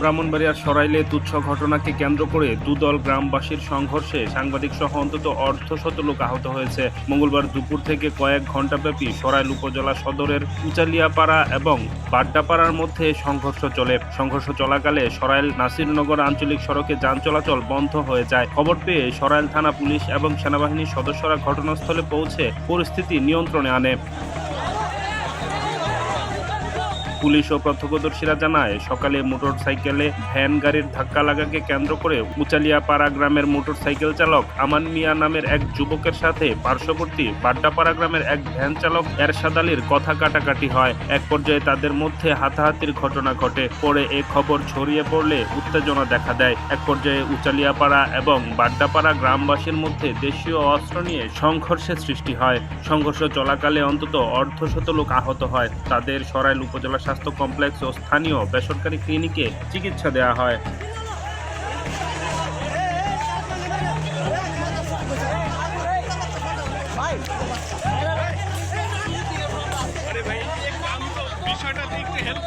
ব্রাহ্মণবাড়িয়ার সরাইলে তুচ্ছ ঘটনাকে কেন্দ্র করে দুদল গ্রামবাসীর সংঘর্ষে সাংবাদিক সহ অন্তত অর্ধশত লোক আহত হয়েছে। মঙ্গলবার দুপুর থেকে কয়েক ঘণ্টাব্যাপী সরাইল উপজেলা সদরের উচালিয়াপাড়া এবং বাড্ডাপাড়ার মধ্যে সংঘর্ষ চলে। সংঘর্ষ চলাকালে সরাইল নাসিরনগর আঞ্চলিক সড়কে যান চলাচল বন্ধ হয়ে যায়। খবর পেয়ে সরাইল থানা পুলিশ এবং সেনাবাহিনীর সদস্যরা ঘটনাস্থলে পৌঁছে পরিস্থিতি নিয়ন্ত্রণে আনে। পুলিশ ও প্রত্যক্ষদর্শীরা জানায়, সকালে মোটর সাইকেলে ভ্যান গাড়ির ধাক্কা লাগাকে কেন্দ্র করে উচালিয়াপাড়া গ্রামের মোটর সাইকেল চালক আমান মিয়া নামের এক যুবকের সাথে পার্শ্ববর্তী বাড্ডাপাড়া গ্রামের এক ভ্যান চালক এরশাদ আলীর কথা কাটাকাটি হয়। এক পর্যায়ে তাদের মধ্যে হাতাহাতির ঘটনা ঘটে। পরে এ খবর ছড়িয়ে পড়লে উত্তেজনা দেখা দেয়। এক পর্যায়ে উচালিয়াপাড়া এবং বাড্ডাপাড়া গ্রামবাসীর মধ্যে দেশীয় অস্ত্র নিয়ে সংঘর্ষের সৃষ্টি হয়। সংঘর্ষ চলাকালে অন্তত অর্ধশত লোক আহত হয়। তাদের সরাইল উপজেলা স্বাস্থ্য কমপ্লেক্স ও স্থানীয় বেসরকারি ক্লিনিকে চিকিৎসা দেওয়া হয়। বিষয়টা হেল্প